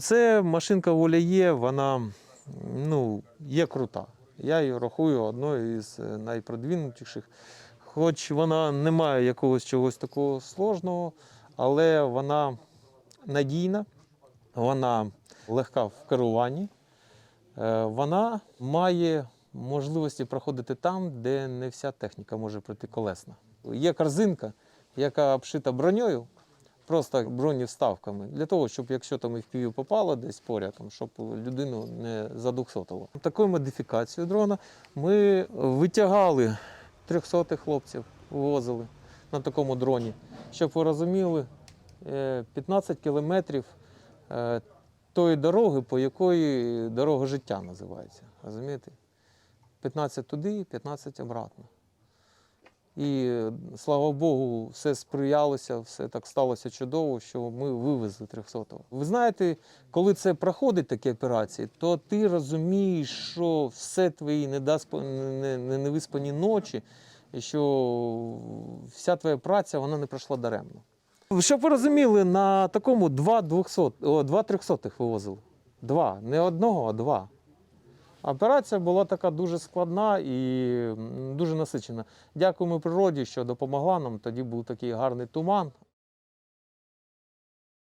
Це машинка воля є, вона ну, є крута. Я її рахую одною із е, найпродвинутіших. Хоч вона не має якогось чогось такого сложного, але вона надійна, вона легка в керуванні, е, вона має можливості проходити там, де не вся техніка може пройти колесна. Є корзинка, яка обшита броньою, просто броневставками, для того, щоб якщо там піві попало десь поряд, там, щоб людину не задухсотило. Такою модифікацією дрона ми витягали 300 хлопців, вивозили на такому дроні. Щоб ви розуміли, е, 15 кілометрів е, тої дороги, по якої дорога життя називається. Розумієте? 15 туди, 15 обратно. І слава Богу, все сприялося, все так сталося чудово, що ми вивезли 300-го. Ви знаєте, коли це проходить такі операції, то ти розумієш, що все твої невиспані ночі, і що вся твоя праця вона не пройшла даремно. Щоб ви розуміли, на такому 2 200, о, 2 300 вивозили. Два. Не одного, а два. Операція була така дуже складна і дуже насичена. Дякуємо природі, що допомогла нам. Тоді був такий гарний туман.